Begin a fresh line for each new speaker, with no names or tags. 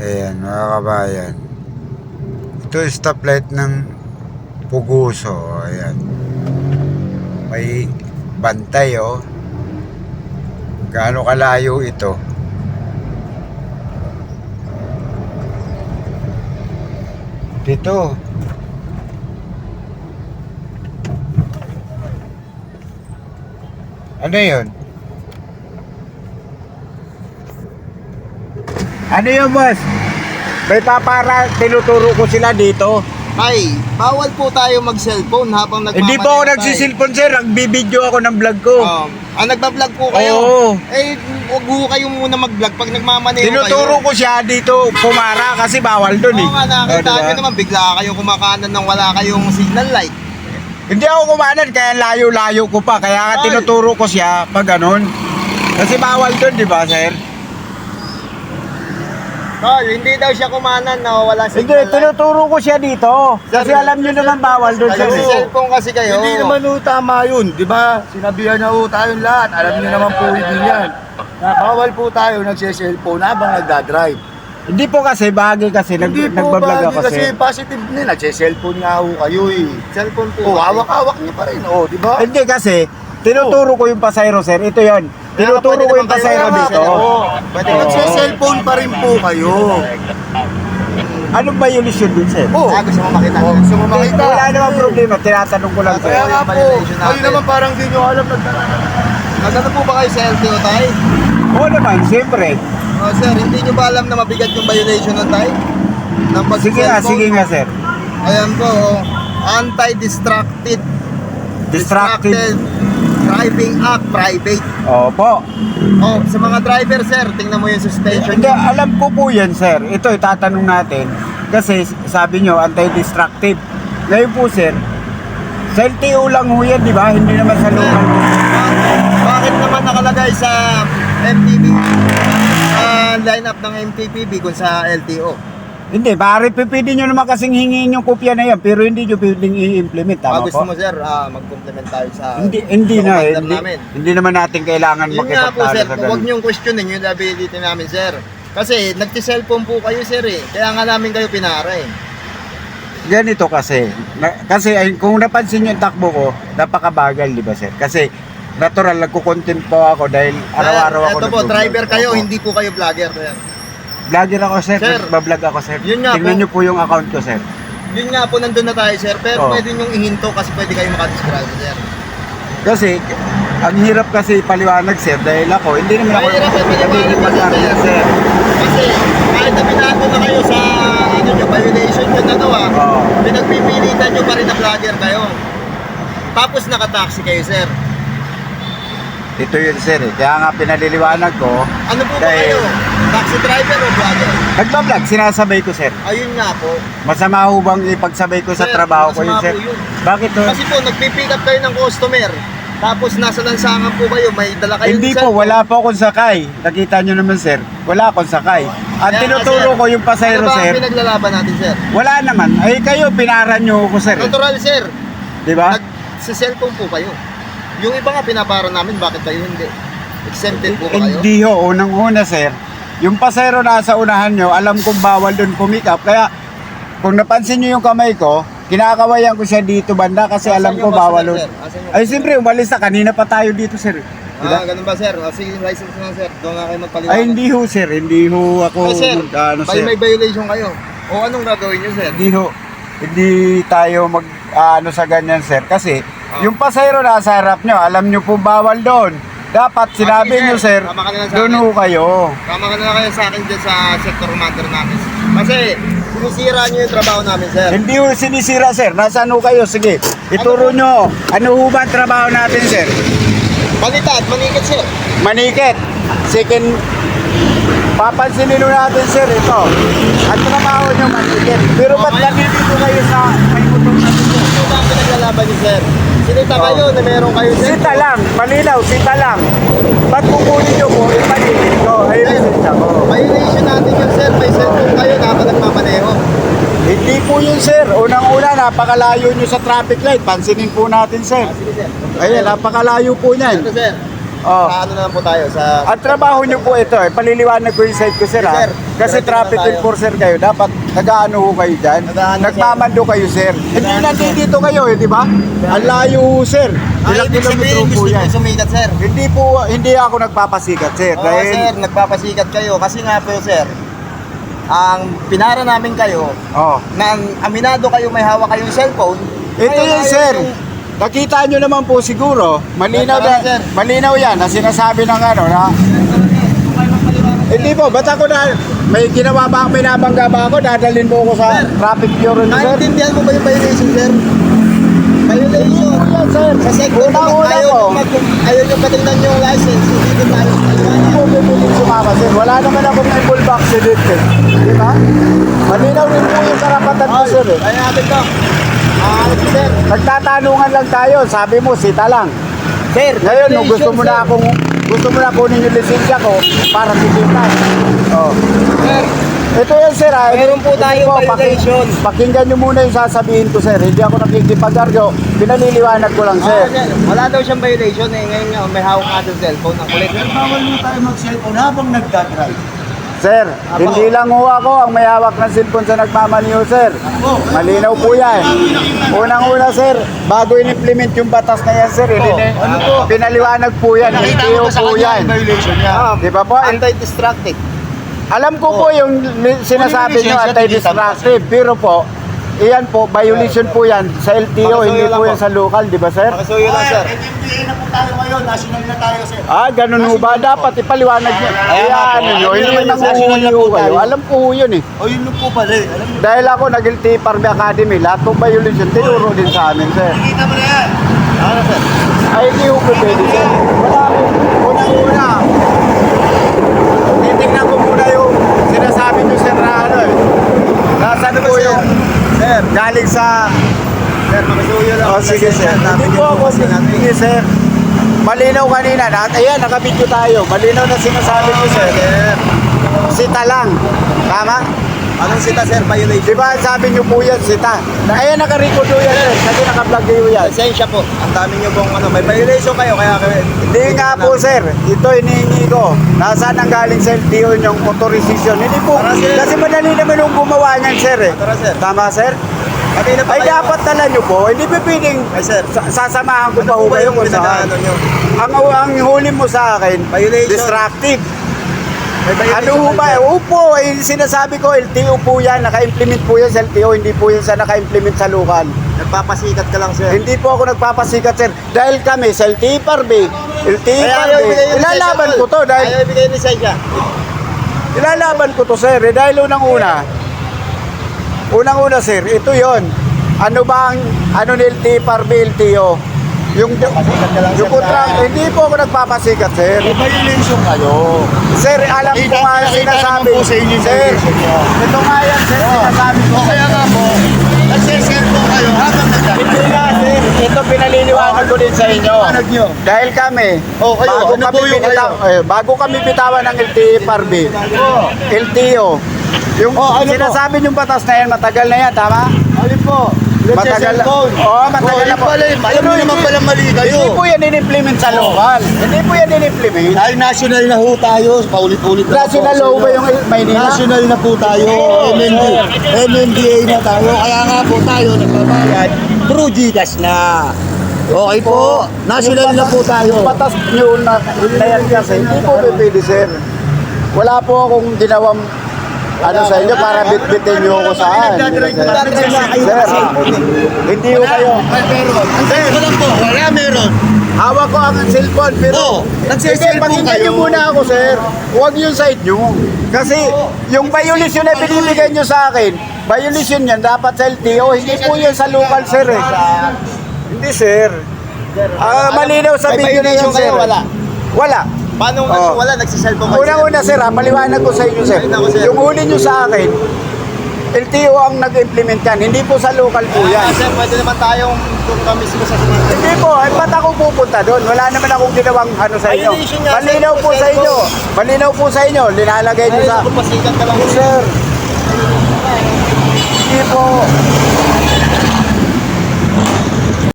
Ayan, mga kabayan. Ito stoplight ng Puguso. Ayan. May bantay, oh. Gaano kalayo ito? Dito. Ano yun? Ano yun, boss? May papara, tinuturo ko sila dito.
Ay, bawal po tayo mag-cellphone habang nagmamaneho
Hindi po ako
tayo.
nagsisilpon, sir. Nagbibideo ako ng vlog ko.
Um, ah, nagbablog po kayo?
Oo.
Eh, huwag kayo muna mag-vlog pag nagmamaneho
Tinuturo
kayo.
ko siya dito pumara kasi bawal dun eh.
Oo nga, nakakita
Oh, diba?
naman, bigla kayo kumakanan nang wala kayong signal light.
Hindi ako kumanan, kaya layo-layo ko pa. Kaya
Ay.
tinuturo ko siya pag ganun. Kasi bawal dun, di ba, sir?
Tol, hindi daw siya kumanan na wala
Hindi,
signal light.
tinuturo ko siya dito. Kasi alam nyo naman bawal dun, sir.
Kasi cellphone kasi kayo.
Hindi naman ho tama yun, di ba? Sinabihan na ho tayong lahat. Alam niyo naman po din yan. Na bawal po tayo nagse-cellphone habang nagdadrive.
Hindi po kasi, bagay kasi. Nag,
Hindi po
nagbablog
ba?
ako
Kasi
kasi.
positive din. Nagse-cellphone nga ho kayo eh.
Cellphone po.
Oh, hawak-hawak niyo pa rin. Oh, di ba?
Hindi kasi, tinuturo ko yung pasayro, sir. Ito yon. Tinuturo ko yung
naman,
dito.
Oo.
Pwede
Oo.
Nagse-cellphone pa rin po kayo.
Anong violation dun, sir?
Oh,
Ah, gusto mo makita?
oh gusto mo
Wala
makita?
naman problema, tinatanong ko lang, sir.
Kaya nga
Yung
po, kayo naman parang di nyo alam.
Nagano po ba kayo sa LTO tayo?
Oo naman, siyempre.
Oh, sir, hindi nyo ba alam na mabigat yung violation ng tayo? Ng
Sige nga, sige nga, sir.
Ayan po, oh. Anti-Distracted
Distracted.
Driving Act Private.
Opo.
Oh, sa mga driver, sir, tingnan mo yung suspension
Hindi, alam ko po yan, sir. Ito, itatanong natin. Kasi sabi nyo, anti-distractive. Ngayon po, sir, sa LTO lang ho yan, di ba? Hindi naman sa local.
Bakit naman nakalagay sa MTB? Sa lineup ng MTPB kung sa LTO?
Hindi, pare, pwede nyo naman kasing hingin yung kopya na yan, pero hindi nyo pwedeng i-implement,
Ah,
tama
gusto
po?
mo, sir, ah, mag-complement tayo sa
Hindi, hindi
sa
na, eh. hindi,
namin.
hindi naman natin kailangan
Yun nga po, sir,
sa
huwag
ganun.
niyong questionin yung ability namin, sir. Kasi nagti-cellphone po kayo, sir, eh. Kaya nga namin kayo pinara, eh.
Ganito kasi, na, kasi ay, kung napansin nyo yung takbo ko, napakabagal, di ba sir? Kasi natural, nagkukontent po ako dahil araw-araw ako
Ito po, driver kayo,
Opo.
hindi po kayo vlogger. Sir.
Vlogger ako sir,
Sir,
nagbablog ako sir.
yun nga
Tingnan
po.
nyo po yung account ko sir.
Yun nga po, nandun na tayo, sir. Pero
Oo.
pwede niyong ihinto kasi pwede kayo makadescribe, sir.
Kasi, ang hirap kasi paliwanag sir dahil ako, hindi naman ako
Mahirap yung paliwanag kasi,
mag-argue,
sir. Kasi kahit na pinako na kayo sa ano nyo, violation nyo na to, ah.
Oo.
Pinagpipilitan nyo pa rin na vlogger kayo. Tapos nakataxi kayo, sir.
Ito yun sir eh. Kaya nga pinaliliwanag ko,
Ano po ba
Dahil-
kayo? Taxi driver o vlogger?
nagbablog, sinasabay ko sir.
Ayun nga po.
Masama ho bang ipagsabay ko sa
Sir,
trabaho ko yun
masama
sir?
po yun.
Bakit ho?
Kasi po, nagpipick up kayo ng customer. Tapos nasa lansangan po kayo, may dala kayo
Hindi po, wala po akong sakay. Nakita nyo naman sir, wala akong sakay.
Kaya nga,
tinuturo ko yung pasayro
Ano ba
sir,
ang pinaglalaban natin, sir?
wala naman. Ay kayo, pinaran nyo ako sir. eh.
Natural, sir.
Di ba?
Nag, sa cellphone po kayo. Yung iba nga pinapara namin, bakit kayo hindi? Exempted po ba kayo?
Hindi ho, unang-una sir. Yung pasayro nasa unahan nyo, alam kong bawal doon pumikap. Kaya kung napansin nyo yung kamay ko, kinakawayan ko siya dito banda kasi
Asan
alam ko bawal doon. Ay siyempre, umalis na. Kanina pa tayo dito sir. Di
Ah, ganun ba, sir? O, sige, license na, sir. Doon nga kayo magpaliwanag.
Ay hindi ho sir, hindi ho ako
Ay, sir,
ano sir.
may violation kayo. O anong gagawin nyo, sir?
Hindi ho, hindi tayo mag ano sa ganyan sir kasi
Ah.
yung pasayro nasa harap nyo, alam nyo po bawal doon. Dapat sinabi
Ah, sige,
nyo
sir. na sa
doon ho kayo.
Tama ka na kayo sa akin dyan sa sector commander namin. Kasi sinisira nyo yung trabaho namin, sir.
Hindi ho sinisira sir, nasaan ho kayo? Sige, ituro nyo. Ano ho ba trabaho natin sir?
Balita at manikit, sir.
Manikit. Second, papansinin ho natin sir ito. Ang trabaho nyo manikit. Pero ba't
Okay.
nandito kayo sa may motor na dito?
Ano pinaglalaban nyo, sir? Sinita
Oh.
kayo na meron kayo, sir.
Sita lang, malinaw, sita lang. Ba't kukunin nyo po? Ipanikit ko. Ang sita ko.
Violation natin yun, sir. May cellphone kayo habang nagmamaneho.
Hindi po yun, sir. Unang-una, napakalayo nyo sa traffic light. Pansinin po natin, sir.
Ah, sige, sir.
Ayan, napakalayo po niyan.
Ito, sir.
Oh.
Sa ano na lang po tayo, sa...
Ang trabaho nyo po ito, eh, paliliwanag ko yung site ko sir, ha?
Sir,
Kasi
diretso
traffic
na tayo.
enforcer kayo, dapat nag-ano ho kayo dyan.
Nag-aano,
Nagmamando kayo sir. Hindi nandito kayo eh, di ba? Ang layo ho, sir.
Ah,
Ilang
ibig
kilometro
sabihin,
po
gusto
yan.
sumikat, sir.
Hindi po, hindi ako nagpapasikat sir.
Oo,
dahil,
sir, nagpapasikat kayo. Kasi nga po, sir, ang pinara namin kayo,
oh.
nang aminado kayo may hawak kayong cellphone,
Ito
ngayon
yun,
ayaw
sir.
yung-
Nakita nyo naman po siguro, malinaw, na, malinaw yan na sinasabi ng ano na, hindi po, ba't ako na, may ginawa ba, may nabangga ba ako, dadalhin mo ako sa
Sir,
traffic bureau nyo, sir?
Naintindihan mo ba yung violation, sir? Violation.
Yan, sir.
Sa sector
Una, una
ayaw
po.
mag- ayaw nyo patingnan yung license, hindi ko tayo
Hindi po sumama, sir. Wala naman akong full accident, eh. Di ba? Malinaw rin po yung karapatan ko, sir, eh.
Kaya natin to. Ah, sir.
Nagtatanungan lang tayo, sabi mo, sita lang.
Sir,
Ngayon, nung gusto mo
sir.
na akong, gusto mo na kunin yung lisensya ko para sikitan. Oh.
Sir,
Ito yan, sir. Ha.
Meron po tayong
paki-
violation.
pakinggan nyo muna yung sasabihin ko, sir. Hindi ako nakikipag-argo. Pinaliliwanag ko lang,
Ah,
sir.
sir, wala daw siyang violation eh. Ngayon nga, may hawak nga daw cellphone. Ang kulit.
Bawal mo tayo mag-cellphone habang nagdadrive.
Sir, hindi lang ho ako ang may hawak ng cellphone sa nagmamaniho, sir. Malinaw po yan. Unang-una, sir, bago in-implement yung batas na yan, sir, iline-
ano po?
pinaliwanag po yan.
Nakita mo ba sa
po
kanya
yan.
yung violation niya?
Di ba po?
Anti-distracted.
Alam ko po yung li- sinasabi nyo
yung lisensya,
anti-distractive, pero po, iyan po, violation po yan sa LTO, hindi
lang
po yan
po.
sa local, di ba, sir?
Pakisuyo lang, sir.
NMDA na po tayo ngayon. National na tayo, sir.
Ah, ganun ho ba? Dapat ipaliwanag nyo.
Ayan po.
ano nyo, hindi
naman yung
nanguhuli ho
po
kayo. Alam ko ho yun eh.
O yun po pala eh. Alam mo,
Dahil ako nag-LT Parby Academy, lahat ng violation, tinuro din sa amin, sir.
Nakita mo na yan.
Ano, sir?
Ay, hindi ko po pwede, sir. Wala ko. Unang-una. Titignan ko muna yung sinasabi nyo, sir, na ano eh. Nasaan po yung
Sir,
galing sa...
sir, pakisuyo lang.
Oh, sige, sir. Hindi po ako, sige, sir. Malinaw kanina. Na, ayan, nakabidyo tayo. Malinaw na sinasabi ko, sir.
Sir,
Sita lang. Tama?
Anong sita, sir? Violation.
Di ba sabi nyo po yan, sita? Na, ayan, nakarecord po yan, sir. Kasi nakablog kayo yan.
Lisensya po. Ang dami nyo pong ano, may violation kayo kaya.
Hindi nga po sir, ito inihingi ko. Nasaan ang galing sa LTO yung authorization? Hindi po,
Tara, sir.
kasi madali naman yung gumawa niyan sir eh.
Tara, sir.
Tama sir?
Kanina pa
Ay
kayo-
dapat tala nyo po, hindi pa pwedeng
Ay, sir.
sa- sasamahan ko
Ano
pa
po
ho
ba yung
kung saan.
pinag-ano?
Ang, ang huli mo sa akin,
Violation.
distractive. Ano ho ba? Opo, eh, sinasabi ko, LTO po yan, naka-implement po yan sa LTO, hindi po yan sa naka-implement sa lokal.
Nagpapasikat ka lang, sir.
Hindi po ako nagpapasikat sir, dahil kami sa
Kaya ayaw
Parby,
ibigay yung
ilalaban
lisensya,
ko to dahil
Ayaw ibigay yung lisensya.
Ilalaban ko to sir, eh, dahil unang-una, unang-una sir, ito yon. Ano ba ang, ano ni LT Parby LTO? Yung,
Pasikat ka lang,
yung
sir, na-
hindi po ako nagpapasikat sir.
May violation kayo.
Sir, alam ko
Nakita-
nga
nakita
sinasabi.
naman po sa inyo yung
Sir,
violation
ito nga yan sir, sinasabi ko.
O kaya nga po, nagsiselfone kayo habang.
Hindi nga sir, ito pinaliliwanag ko din sa inyo.
Nyo.
Dahil kami,
Oh, kayo,
bago,
ano
kami
po yung
binitaw, eh, bago kami bitawan ng LTE Parby,
Oh,
LTO, yung
Oh, ano po?
sinasabi yung batas na yan, matagal na yan, tama?
alin po?
Matagal na. Oo, matagal
oh,
na po.
pala, alam mo naman pala mali kayo.
Hindi po yan in-implement sa local. Hindi po yan in-implement.
Dahil national na ho tayo, paulit-ulit na
National law ba yung Maynila?
National na po tayo, MND, MNDA na tayo, kaya nga po tayo nagbabayad, through Gcash na. Okay po, national na po tayo.
Batas nyo na, na yan kasi, hindi po pwede, sir. Wala po akong ginawang ano sa inyo para bitbitin nyo ako saan. Sir, hindi ko kayo.
Ko lang po, wala meron.
Hawak ko ang cellphone, pero...
Oo, nagsiselfone
Sige, pakinggan
kayo.
nyo muna ako, sir. Huwag yung side nyo. Kasi yung violation na binibigay nyo sa akin, violation yan dapat sa LTO. Hindi po yan sa local, sir. Eh. Hindi, sir. Ah, malinaw sa video na yun, sir.
kayo, wala?
Wala.
Paano
Oh.
nag- wala nagsiselfone kayo?
Unang-una, sir, ha, paliwanag ko sa inyo, sir.
Ay, naku, sir.
Yung huli nyo sa akin, LTO ang nag-implement yan. Hindi po sa local po
Ah,
yan.
sir, pwede naman tayong doon ka mismo sa sumunod.
Hindi po, ay ba't ako pupunta doon? Wala naman akong ginawang ano sa inyo.
Violation nga, sir.
Malinaw po sa inyo. Malinaw po sa inyo. Linalagay
Ay,
sa...
nagpapasikat ka lang.
Sir. Hindi po.